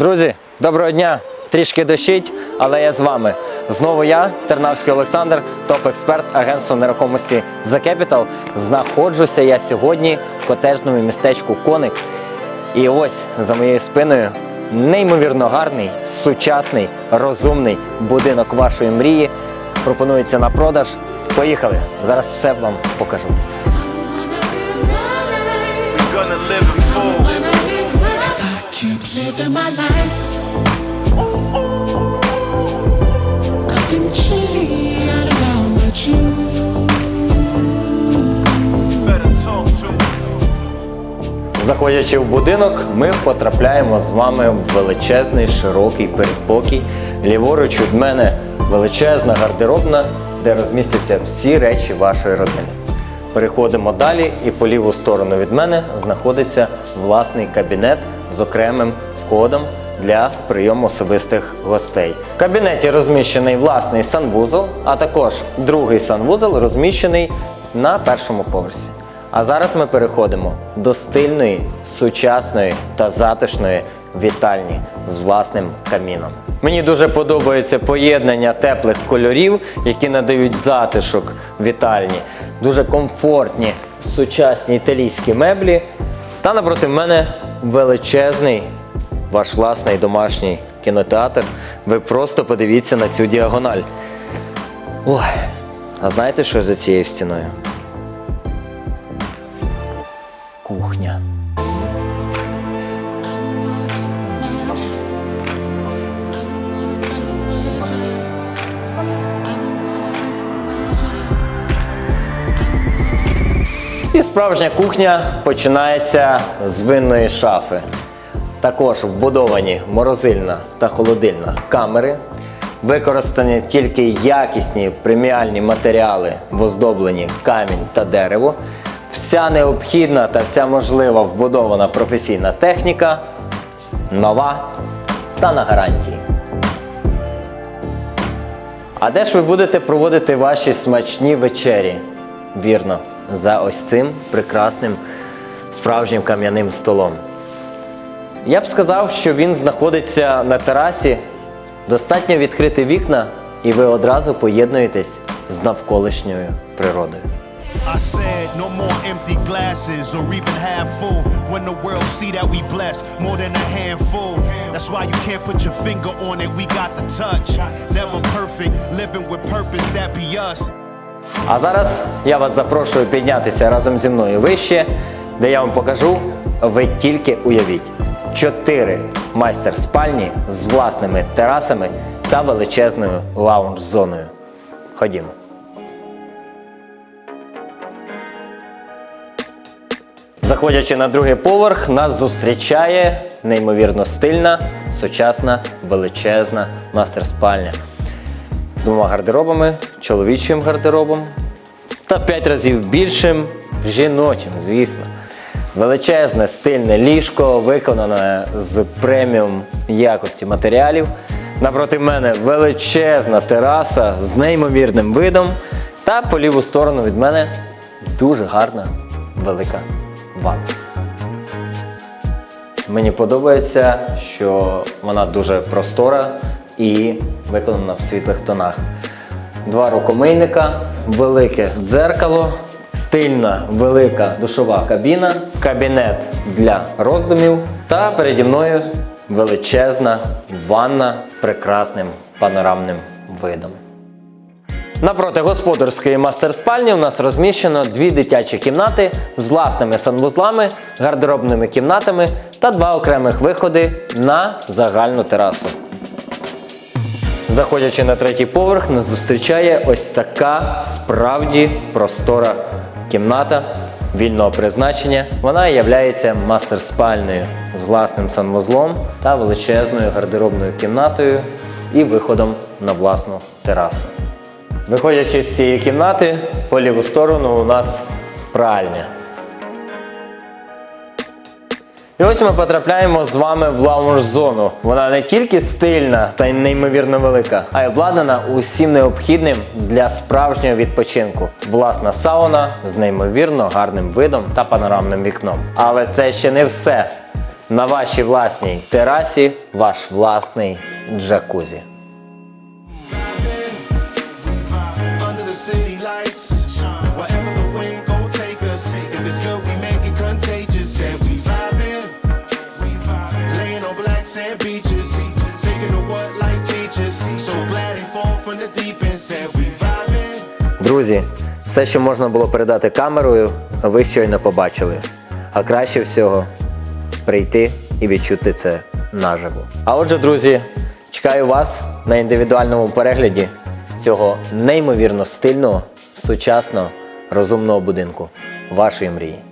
Друзі, доброго дня! Трішки дощить, але я з вами. Знову я, Тернавський Олександр, топ-експерт агентства нерухомості The Capital. Знаходжуся я сьогодні в котежному містечку Коник. І ось за моєю спиною неймовірно гарний, сучасний, розумний будинок вашої мрії. Пропонується на продаж. Поїхали! Зараз все вам покажу. Living my life. Around you. Заходячи в будинок, ми потрапляємо з вами в величезний широкий передпокій. Ліворуч від мене величезна гардеробна, де розмістяться всі речі вашої родини. Переходимо далі, і по ліву сторону від мене знаходиться власний кабінет з окремим входом для прийому особистих гостей. В кабінеті розміщений власний санвузол, а також другий санвузол розміщений на першому поверсі. А зараз ми переходимо до стильної, сучасної та затишної вітальні з власним каміном. Мені дуже подобається поєднання теплих кольорів, які надають затишок вітальні, дуже комфортні сучасні італійські меблі. Та напроти мене величезний ваш власний домашній кінотеатр. Ви просто подивіться на цю діагональ. Ой, а знаєте, що за цією стіною? Кухня. І справжня кухня починається з винної шафи. Також вбудовані морозильна та холодильна камери. Використані тільки якісні преміальні матеріали в оздобленні камінь та дерево. Вся необхідна та вся можлива вбудована професійна техніка нова та на гарантії. А де ж ви будете проводити ваші смачні вечері? Вірно, за ось цим прекрасним справжнім кам'яним столом. Я б сказав, що він знаходиться на терасі. Достатньо відкрити вікна, і ви одразу поєднуєтесь з навколишньою природою. I said no more empty glasses or even half full. When the world see that we blessed more than a handful. That's why you can't put your finger on it. We got the touch. Never perfect, living with purpose. That be us. А зараз я вас запрошую піднятися разом зі мною вище, де я вам покажу, ви тільки уявіть. Чотири майстер-спальні з власними терасами та величезною лаунж-зоною. Ходімо. Заходячи на другий поверх, нас зустрічає неймовірно стильна, сучасна, величезна мастер-спальня з двома гардеробами, чоловічим гардеробом та в п'ять разів більшим жіночим, звісно. Величезне стильне ліжко, виконане з преміум якості матеріалів. Напроти мене величезна тераса з неймовірним видом. Та по ліву сторону від мене дуже гарна велика ванна. Мені подобається, що вона дуже простора і виконана в світлих тонах. Два рукомийника, велике дзеркало, стильна велика душова кабіна, кабінет для роздумів та переді мною величезна ванна з прекрасним панорамним видом. Напроти господарської мастер-спальні у нас розміщено дві дитячі кімнати з власними санвузлами, гардеробними кімнатами та два окремих виходи на загальну терасу. Заходячи на третій поверх, нас зустрічає ось така справді простора кімната вільного призначення. Вона є мастер-спальною з власним санвузлом та величезною гардеробною кімнатою і виходом на власну терасу. Виходячи з цієї кімнати, по ліву сторону у нас пральня. І ось ми потрапляємо з вами в лаунж-зону. Вона не тільки стильна та й неймовірно велика, а й обладнана усім необхідним для справжнього відпочинку. Власна сауна з неймовірно гарним видом та панорамним вікном. Але це ще не все. на вашій власній терасі ваш власний джакузі. Друзі, все, що можна було передати камерою, ви щойно побачили. А краще всього прийти і відчути це наживо. А отже, друзі, чекаю вас на індивідуальному перегляді цього неймовірно стильного, сучасного, розумного будинку вашої мрії.